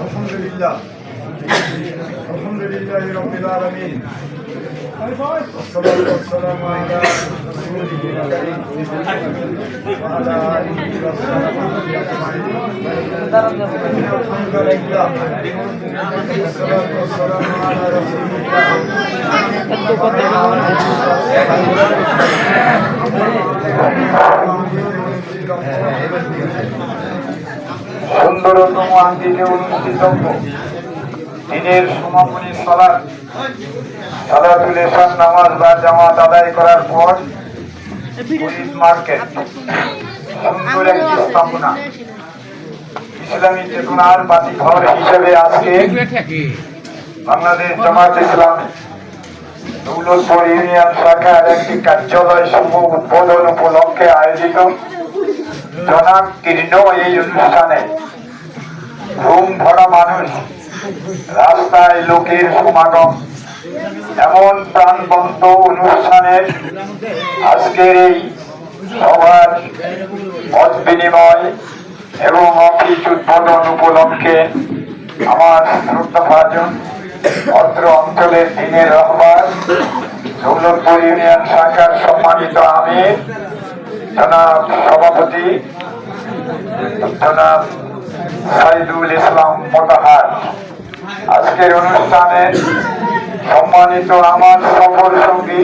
الحمد لله الحمد لله رب العالمين والصلاة والسلام على সুন্দরতম আঙ্গিকে অনুষ্ঠিতব্য দিনের সমাপনী সলার সাদাতুল এসার নামাজ বা জামাত আদায় করার পর পুলিশ মার্কেট সুন্দর একটি স্থাপনা ইসলামী চেতনার বাতি হিসেবে আজকে বাংলাদেশ জামাত ইসলাম দৌলতপুর ইউনিয়ন শাখার একটি কার্যালয় শুভ উদ্বোধন উপলক্ষে আয়োজিত। জনাক কীর্ণ এই অনুষ্ঠানে ঘুম ভরা মানুষ রাস্তায় লোকের সমাগম। এমন প্রাণবন্ত অনুষ্ঠানের আজকের এই সভার মত বিনিময় এবং অফিস উদ্বোধন উপলক্ষে আমার শ্রদ্ধাভাজন অত্র অঞ্চলের দিনের রহমান দৌলতপুর ইউনিয়ন শাখার সম্মানিত আমি জনাব সভাপতি, জনাব সাইদুল ইসলাম মোতাহার। আজকের অনুষ্ঠানে সম্মানিত আমার সফল সঙ্গী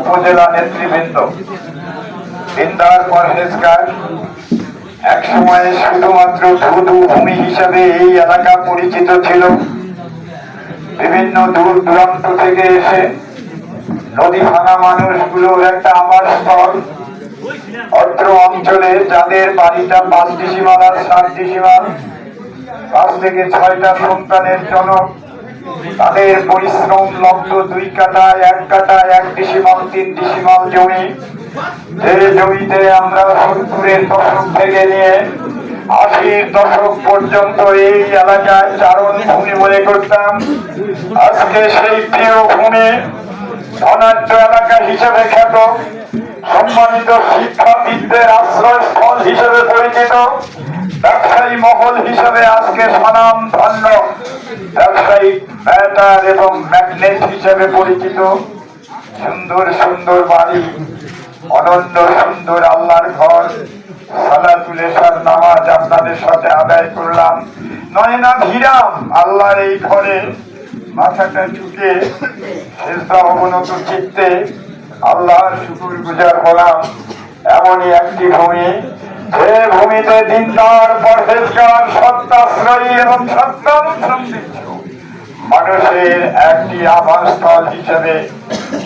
উপজেলা নেতৃবৃন্দ। বিন্দার পরহেজগার এক সময়ে শুধুমাত্র ধুধু ভূমি হিসাবে এই এলাকা পরিচিত ছিল। বিভিন্ন দূর দূরান্ত থেকে এসে নদী ভাঙা মানুষগুলোর একটা আমার স্থল, অত্র অঞ্চলে যাদের বাড়িটা পাঁচ ডিসিমাল আর সাত ডিসিমাল পাঁচ থেকে ছয়টা সন্তানের জনক তাদের পরিশ্রম লব্ধ দুই কাটা, এক কাটা, এক ডিসিমাল তিন ডিসিমাল জমি। যে জমিতে আমরা সত্তরের দশক থেকে নিয়ে আশির দশক পর্যন্ত এই এলাকায় চারণ ভূমি মনে করতাম, আজকে সেই প্রিয় ভূমি ধনাঢ্য এলাকা হিসেবে খ্যাত, সম্মানিত শিক্ষাবিদদের আশ্রয়স্থল হিসেবে পরিচিত। ব্যবসায়ী মহল হিসাবে আজকে স্বনাম ধন্য। ব্যবসায়িক ব্যাটার এবং ম্যাগনেট হিসেবে পরিচিত। সুন্দর সুন্দর বাড়ি, অনন্য, সুন্দর আল্লাহর ঘর। সালাতুল এসার নামাজ আপনাদের সাথে আদায় করলাম। নয়না ভিরাম আল্লাহর এই ঘরে মাথাটা ঝুঁকে শেষদা অবনত চিত্তে আল্লাহর শুকুর গুজার হলাম এমনই একটি ভূমি যে ভূমিতে দিনদার পরহেজগার সত্যাশ্রয়ী এবং সত্যাম মানুষের একটি আবাসস্থল হিসেবে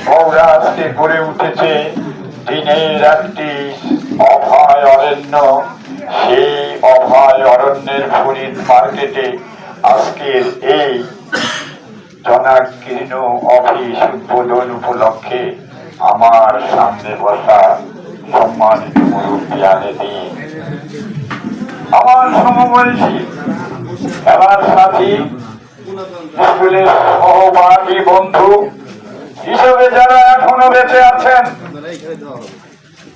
পৌরাজকে গড়ে উঠেছে দিনের একটি অভয় অরণ্য সেই অভয় অরণ্যের ফরিদ মার্কেটে আজকের এই জনাকীর্ণ অফিস উদ্বোধন উপলক্ষে আমার সামনে বসা সম্মানিত আমার সমবয়সী খেলার সাথী স্কুলের সহপাঠী বন্ধু হিসেবে যারা এখনও বেঁচে আছেন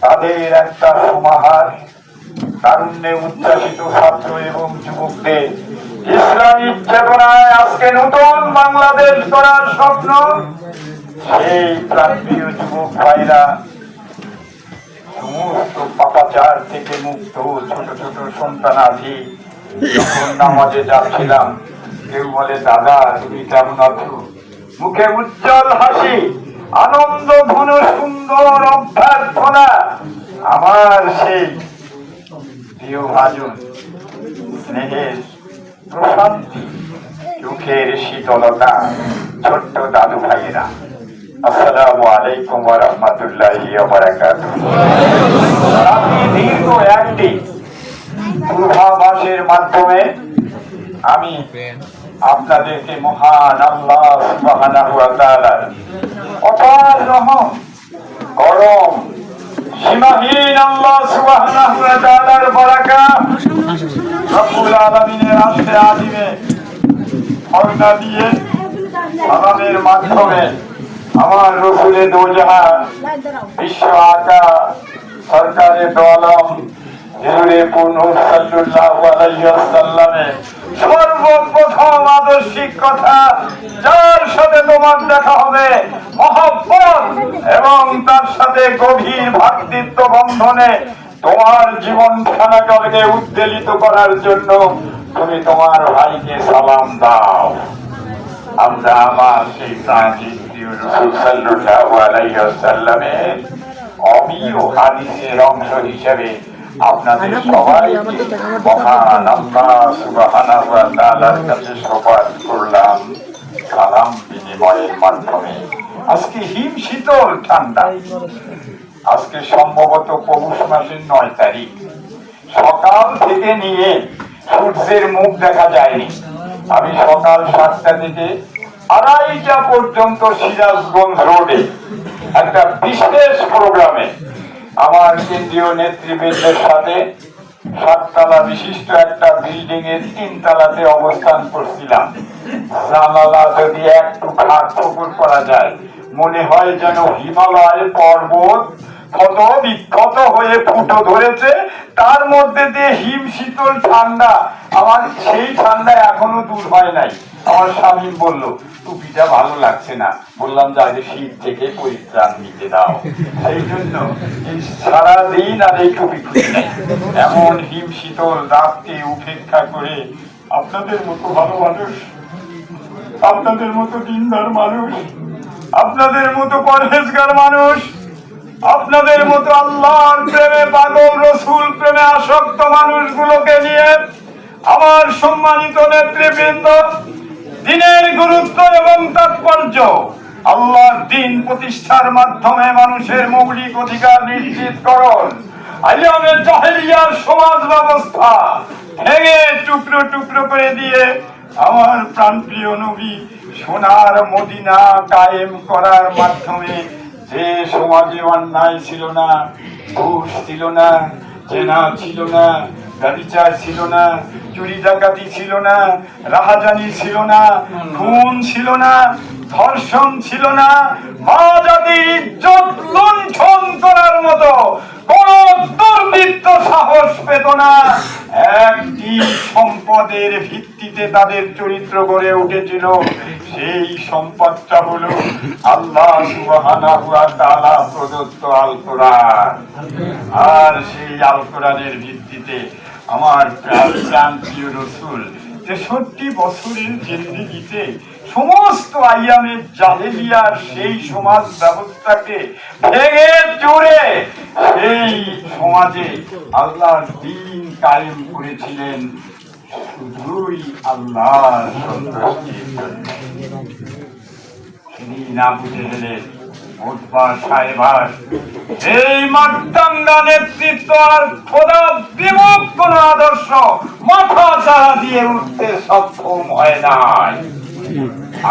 তাদের একটা সমাহার তারুণ্যে উচ্ছ্বাসিত ছাত্র এবং যুবকদের ইসলামিক চেতনায় আজকে নতুন বাংলাদেশ গড়ার স্বপ্ন, সেই প্রান্তীয় যুবক ভাইরা সমস্ত পাপাচার থেকে মুক্ত ছোট ছোট সন্তানাধি যখন নামাজে যাচ্ছিলাম, কেউ বলে, দাদা, তুমি কেমন আছো? মুখে উজ্জ্বল হাসি, আনন্দ, ঘন, সুন্দর অভ্যর্থনা, আমার সেই প্রিয় ভাজন, স্নেহের প্রশান্তি, চোখের শীতলতা, ছোট্ট দাদু ভাইয়েরা। আসসালামু আলাইকুম ওয়া রাহমাতুল্লাহি ওয়া বারাকাতুহু। আমি দীর্ঘ একটি পূর্বাভাসের মাধ্যমে, আমি আপনাদেরকে মহান আল্লাহ সুবহানাহু ওয়া তাআলার অপার রহম, গরম, সীমাহীন আল্লাহ সুবহানাহু ওয়া তাআলার বারাকাত রব্বুল আলামিনের আদিমে দিয়ে সালামের মাধ্যমে আমার রসুলে দোজাহা বিশ্ব আকা সরকারে দলম সর্বপ্রথম আদর্শিক কথা, যার সাথে তোমার দেখা হবে এবং তার সাথে গভীর ভ্রাতৃত্ব বন্ধনে তোমার জীবন খানাকে উদ্বেলিত করার জন্য তুমি তোমার ভাইকে সালাম দাও। আমরা আমার সেই আজকে হিম শীতল ঠান্ডা আজকে সম্ভবত পৌষ মাসের নয় তারিখ সকাল থেকে নিয়ে সূর্যের মুখ দেখা যায়নি আমি সকাল সাতটা থেকে আড়াইটা পর্যন্ত সিরাজগঞ্জ রোডে একটা বিশেষ প্রোগ্রামে আমার কেন্দ্রীয় নেতৃবৃন্দের সাথে সাততলা বিশিষ্ট একটা বিল্ডিং এর তিন তলাতে অবস্থান করছিলাম। জানালা যদি একটু খাট পুকুর করা যায়, মনে হয় যেন হিমালয় পর্বত কত বিক্ষত হয়ে ফুটো ধরেছে। তার মধ্যে দিয়ে হিম শীতল ঠান্ডা, আমার সেই ঠান্ডা এখনও দূর হয় নাই। আমার স্বামী বলল, টুপিটা ভালো লাগছে না। বললাম, যে আগে শীত থেকে পরিত্রাণ নিতে দাও। সেই জন্য এই সারাদিন আর এই টুপি এমন হিম শীতল রাতকে উপেক্ষা করে আপনাদের মতো ভালো মানুষ, আপনাদের মতো দিনদার মানুষ, আপনাদের মতো পরহেজগার মানুষ, আপনাদের মতো আল্লাহর প্রেমে পাগল রসুল প্রেমে আসক্ত মানুষগুলোকে নিয়ে আমার সম্মানিত নেতৃবৃন্দ দিনের গুরুত্ব এবং তাৎপর্য। আল্লাহর দিন প্রতিষ্ঠার মাধ্যমে মানুষের মৌলিক অধিকার নিশ্চিত করুন। আইয়ামের জাহেলিয়ার সমাজ ব্যবস্থা ভেঙে টুকরো টুকরো করে দিয়ে আমার প্রাণপ্রিয় নবী সোনার মদিনা কায়েম করার মাধ্যমে যে সমাজে অন্যায় ছিল না, ঘুষ ছিল না জেনা ছিল না গালিচা ছিল না, চুরি ডাকাতি ছিল না, রাহাজানি ছিল না, খুন ছিল না, ধর্ষণ ছিল না মা ইজ্জত লুণ্ঠন করার মতো কোন দুর্বৃত্ত সাহস পেত না। সম্পদের ভিত্তিতে তাদের চরিত্র গড়ে উঠেছিল, সেই সম্পদটা হলো আল্লাহ প্রদত্ত আল কোরআন আর সেই আল কোরআনের ভিত্তিতে আমার প্রিয় রসুল তেষট্টি বছরের জিন্দিগিতে সমস্ত আইয়ামের জাহেলিয়ার সেই সমাজ ব্যবস্থাকে ভেঙে চড়ে সেই সমাজে আল্লাহর দিন কায়েম করেছিলেন। শুধুই জন্য তিনি না বুঝে এই নেতৃত্ব আর খোদা বিমুখ কোন আদর্শ মাথা চারা দিয়ে উঠতে সক্ষম হয় নাই।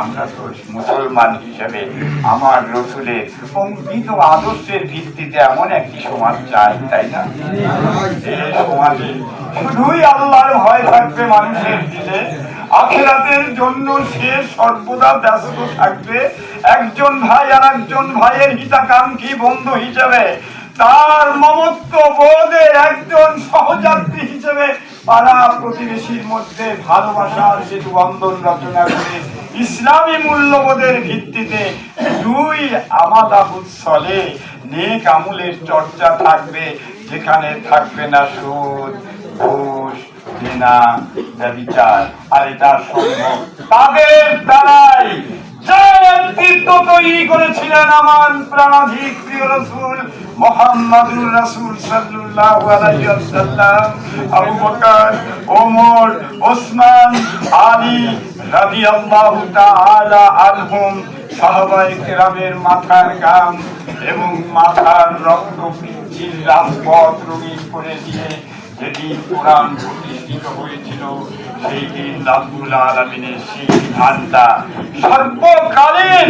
আমরা তো মুসলমান হিসেবে আমার রসুলের অঙ্কিত আদর্শের ভিত্তিতে এমন একটি সমাজ চাই, তাই না? সমাজে শুধুই আল্লাহর ভয় থাকবে মানুষের দিলে আখেরাতের জন্য সে সর্বদা ব্যস্ত থাকবে। একজন ভাই আর একজন ভাইয়ের হিতাকাঙ্ক্ষী বন্ধু হিসেবে, তার মমত্ব বোধের একজন সহযাত্রী হিসেবে পাড়া প্রতিবেশীর মধ্যে ভালোবাসার সেতু বন্ধন রচনা করে ইসলামী মূল্যবোধের ভিত্তিতে দুই আমাদা উৎসলে নেক আমলের চর্চা থাকবে, যেখানে থাকবে না সুদ, ঘুষ, ঘৃণা, ব্যবিচার, আর এটা সম্ভব। তাদের দ্বারাই যে নেতৃত্ব তৈরি করেছিলেন আমার প্রাণাধিক প্রিয় রসুল মোহাম্মদুর রাসূল সাল্লাল্লাহু আলাইহি ওয়াসাল্লাম, আবু বকর, ওমর, ওসমান, আলী রাদিয়াল্লাহু তাআলা আনহুম, সাহাবায়ে কেরামের মাথার গাম এবং মাথার রক্ত পিচ্ছিল রাজপথ রঙিন করে দিয়ে যেদিন কোরআন প্রতিষ্ঠিত হয়েছিল, সেই দিন রাব্বুল আলামিনের সেই বিধানটা সর্বকালীন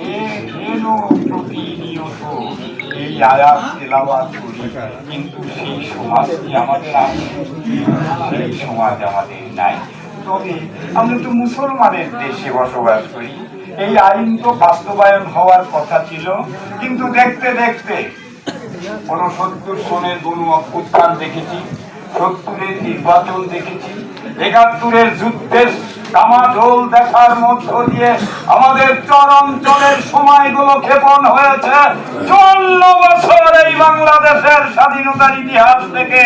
এই কিন্তু মুসলমানের দেশে বসবাস করি এই আইন তো বাস্তবায়ন হওয়ার কথা ছিল, কিন্তু দেখতে দেখতে উনসত্তর সনের গণ অভ্যুত্থান দেখেছি, সত্তরের নির্বাচন দেখেছি, একাত্তরের যুদ্ধের কামাঝোল দেখার মধ্য দিয়ে আমাদের চরঞ্চলের সময়গুলো ক্ষেপণ হয়েছে। চল্ল বছর এই বাংলাদেশের স্বাধীনতার ইতিহাস থেকে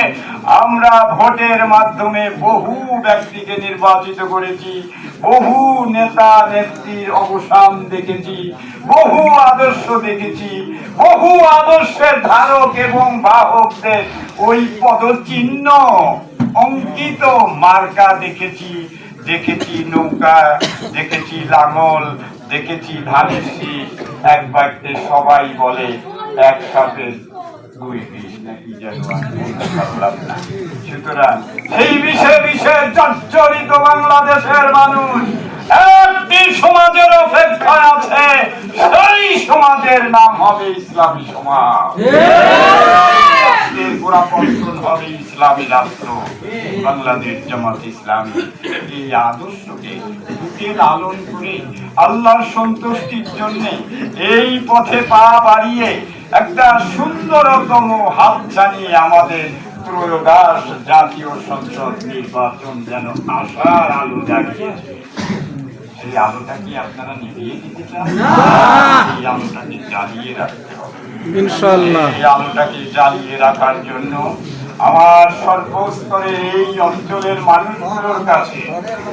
আমরা ভোটের মাধ্যমে বহু ব্যক্তিকে নির্বাচিত করেছি, বহু নেতা নেত্রীর অবসান দেখেছি, বহু আদর্শ দেখেছি, বহু আদর্শের ধারক এবং বাহকদের ওই পদচিহ্ন অঙ্কিত মার্কা দেখেছি। দেখেছি নৌকা, দেখেছি লাঙল, দেখেছি ধানের এক বাক্যে সবাই বলে, একসাথে বিষ নাকি। সুতরাং সেই বিষয়ে বিষয়ে বাংলাদেশের মানুষ সমাজের আছে, সেই সমাজের নাম হবে ইসলামী সমাজ। রাষ্ট্রের গোড়াপত্তন হবে ইসলামী রাষ্ট্র বাংলাদেশ জামাত ইসলামী। এই আদর্শকে বুকে লালন করে আল্লাহর সন্তুষ্টির জন্য এই পথে পা বাড়িয়ে একটা সুন্দরতম হাত জানিয়ে আমাদের ত্রয়োদশ জাতীয় সংসদ নির্বাচন যেন আশার আলো জাগিয়েছে সেই আলোটা কি আপনারা নিভিয়ে দিতে চান? এই আলোটাকে জ্বালিয়ে রাখতে হবে। রাখার জন্য আমার সর্বস্তরের এই অঞ্চলের মানুষগুলোর কাছে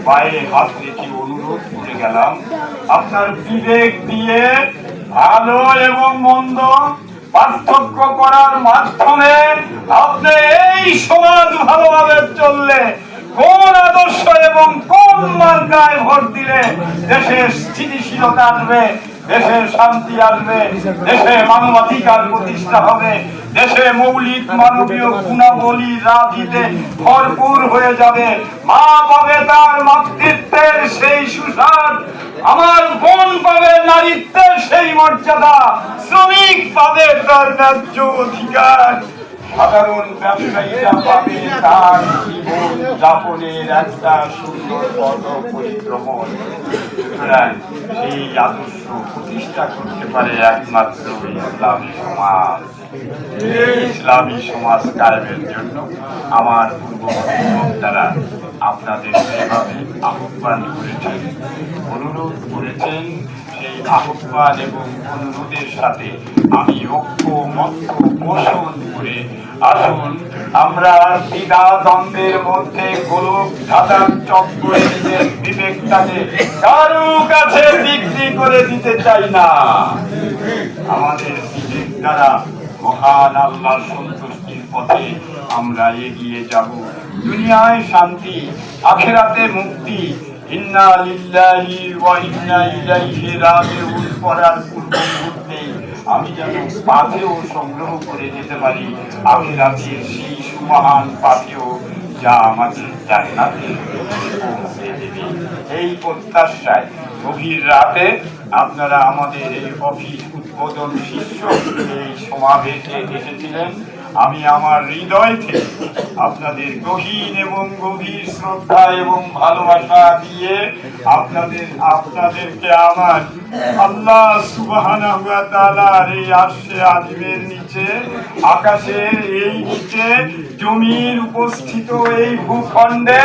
পায়ে হাত রেখে অনুরোধ করে গেলাম। আপনার বিবেক দিয়ে ভালো এবং মন্দ পার্থক্য করার মাধ্যমে আপনি এই সমাজ ভালোভাবে চললে, কোন আদর্শ এবং কোন মার্কায় ভোট দিলে দেশের স্থিতিশীলতা আসবে। দেশে শান্তি আসবে, দেশে মানবাধিকার প্রতিষ্ঠা হবে, দেশে মৌলিক মানবীয় গুণাবলী রাজিতে ভরপুর হয়ে যাবে। মা পাবে তার মাতৃত্বের সেই সুসাদ আমার বোন পাবে নারীত্বের সেই মর্যাদা, শ্রমিক পাবে তার ন্যায্য অধিকার। সাধারণ ব্যবসায়ীরা পাবে তার জীবন যাপনের একটা সুন্দর পথ পরিক্রমণ সুতরাং সেই আদর্শ প্রতিষ্ঠা করতে পারে একমাত্র ইসলামী সমাজ। এই ইসলামী সমাজ কায়েমের জন্য আমার পূর্ববর্তী বক্তারা আপনাদের সেভাবে আহ্বান করেছেন, অনুরোধ করেছেন সেই এবং অনুরোধের সাথে আমি পোষণ করে আসুন। আমরা দ্বিধা দ্বন্দ্বের মধ্যে গোলক নিজের বিবেকটাকে কারু কাছে বিক্রি করে দিতে চাই না। আমাদের বিবেক দ্বারা মহান আল্লাহর সন্তুষ্টির পথে আমরা এগিয়ে যাব। দুনিয়ায় শান্তি, আখেরাতে মুক্তি ইন্না লিল্লাহি ওয়া ইন্না ইলাইহি রাজিউন, পড়ার পূর্ব মুহূর্তে আমি যেন পাথেও সংগ্রহ করে যেতে পারি। আমি আখিরাতের সেই সুমহান পাথেও যা আমাকে জান্নাতে পৌঁছে দেবে। এই প্রত্যাশায় গভীর রাতে আপনারা আমাদের এই অফিস উদ্বোধন শীর্ষ এই সমাবেশে এসেছিলেন। আমি আমার হৃদয় থেকে আপনাদের গহীন এবং গভীর শ্রদ্ধা এবং ভালোবাসা দিয়ে আপনাদের, আপনাদেরকে আমার আল্লাহ তাআলার এই আরশে আজিমের নিচে, আকাশের এই নিচে, জমির উপস্থিত এই ভূখণ্ডে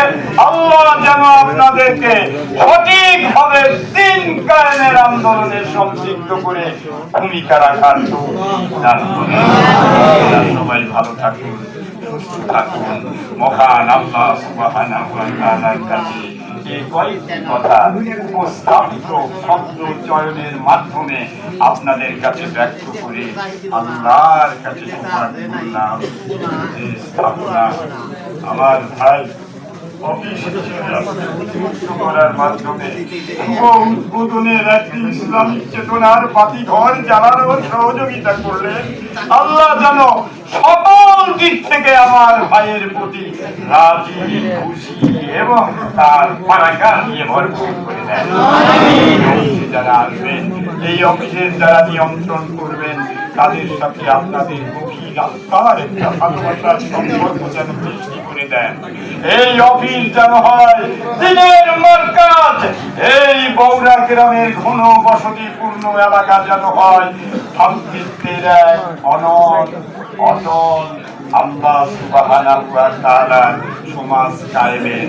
আল্লাহ যেন আপনাদেরকে সঠিকভাবে দিন কায়েমের আন্দোলনে সম্পৃক্ত করে ভূমিকা রাখার। আপনারা সবাই ভালো থাকুন থাকুন মহান আল্লাহ সুবহানাহু ওয়া তাআলার কাছে এই কয়েকটি কথা উপস্থাপিত শব্দ চয়নের মাধ্যমে আপনাদের কাছে ব্যক্ত করে আল্লাহর কাছে আমার ভাই ইসলামিক চেতনার বাতি ঘর জ্বালানোর সহযোগিতা করলেন। আল্লাহ যেন সকল দিক থেকে আমার ভাইয়ের প্রতি রাজি, খুশি এবং তার পারাকা নিয়ে ভরপুর করে দেন যারা আসবেন, এই অফিসের যারা নিয়ন্ত্রণ করবেন, তাদের সাথে আপনাদের গভীর আত্মার একটা ভালোবাসার সম্পর্ক যেন সৃষ্টি করে দেন। এই অফিস যেন হয় দিনের মার্কাজ। এই বৌরা গ্রামের ঘন বসতিপূর্ণ এলাকা যেন হয় ভাতৃত্বের এক অনল অটল আল্লাহ সুবাহ সমাজ কায়েমের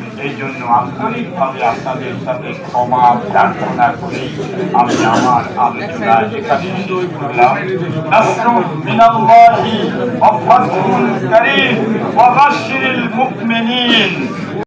এই জন্য আন্তরিকভাবে আপনাদের সাথে ক্ষমা প্রার্থনা করি আমি আমার আলোচনা এখানে শেষ করলাম নাসরুম মিনাল্লাহি